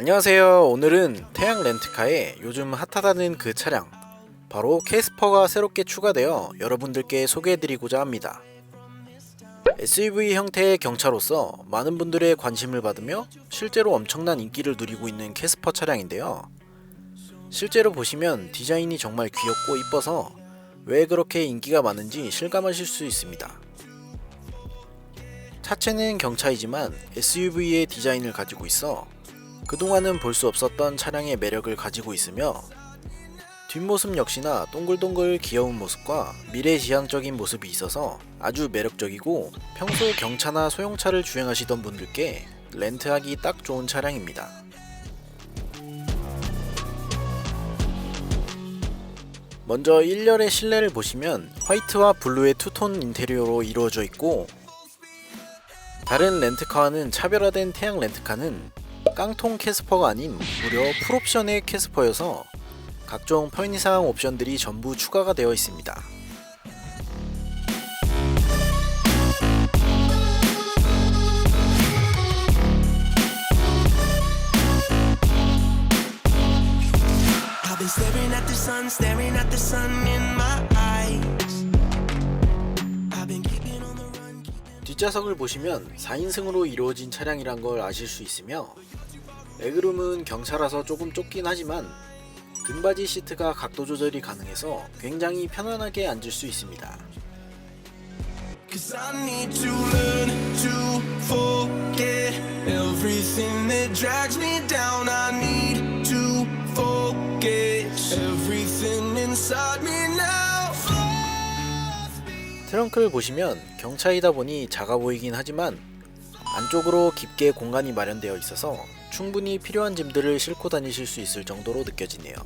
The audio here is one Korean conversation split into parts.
안녕하세요. 오늘은 태양 렌트카에 요즘 핫하다는 그 차량 바로 캐스퍼가 새롭게 추가되어 여러분들께 소개해드리고자 합니다. SUV 형태의 경차로서 많은 분들의 관심을 받으며 실제로 엄청난 인기를 누리고 있는 캐스퍼 차량인데요. 실제로 보시면 디자인이 정말 귀엽고 이뻐서 왜 그렇게 인기가 많은지 실감하실 수 있습니다. 차체는 경차이지만 SUV의 디자인을 가지고 있어 그동안은 볼 수 없었던 차량의 매력을 가지고 있으며 뒷모습 역시나 동글동글 귀여운 모습과 미래지향적인 모습이 있어서 아주 매력적이고 평소 경차나 소형차를 주행하시던 분들께 렌트하기 딱 좋은 차량입니다. 먼저 1열의 실내를 보시면 화이트와 블루의 투톤 인테리어로 이루어져 있고 다른 렌트카와는 차별화된 태양 렌트카는 깡통 캐스퍼가 아닌 무려 풀옵션의 캐스퍼여서 각종 편의상 옵션들이 전부 추가가 되어 있습니다. Staring at the sun, staring at the sun in my eyes. 뒷좌석을 보시면 4인승으로 이루어진 차량이란 걸 아실 수 있으며 레그룸은 경차라서 조금 좁긴 하지만 등받이 시트가 각도 조절이 가능해서 굉장히 편안하게 앉을 수 있습니다. 트렁크를 보시면 경차이다 보니 작아 보이긴 하지만 안쪽으로 깊게 공간이 마련되어 있어서 충분히 필요한 짐들을 싣고 다니실 수 있을 정도로 느껴지네요.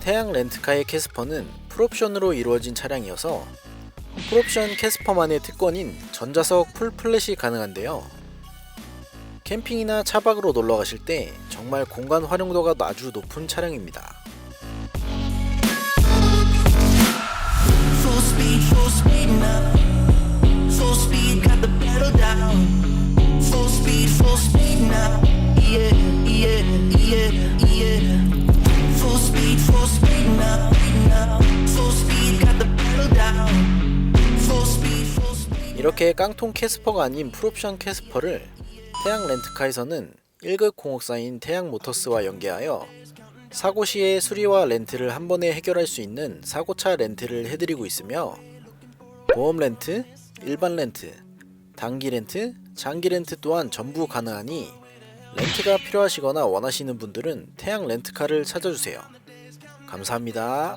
태양 렌트카의 캐스퍼는 풀옵션으로 이루어진 차량이어서 풀옵션 캐스퍼만의 특권인 전자석 풀 플랫이 가능한데요. 캠핑이나 차박으로 놀러 가실 때 정말 공간 활용도가 아주 높은 차량입니다. 이렇게 깡통 캐스퍼가 아닌 풀옵션 캐스퍼를 태양 렌트카에서는 1급 공업사인 태양 모터스와 연계하여 사고 시에 수리와 렌트를 한 번에 해결할 수 있는 사고차 렌트를 해드리고 있으며 보험 렌트, 일반 렌트, 단기 렌트, 장기 렌트 또한 전부 가능하니 렌트가 필요하시거나 원하시는 분들은 태양 렌트카를 찾아주세요. 감사합니다.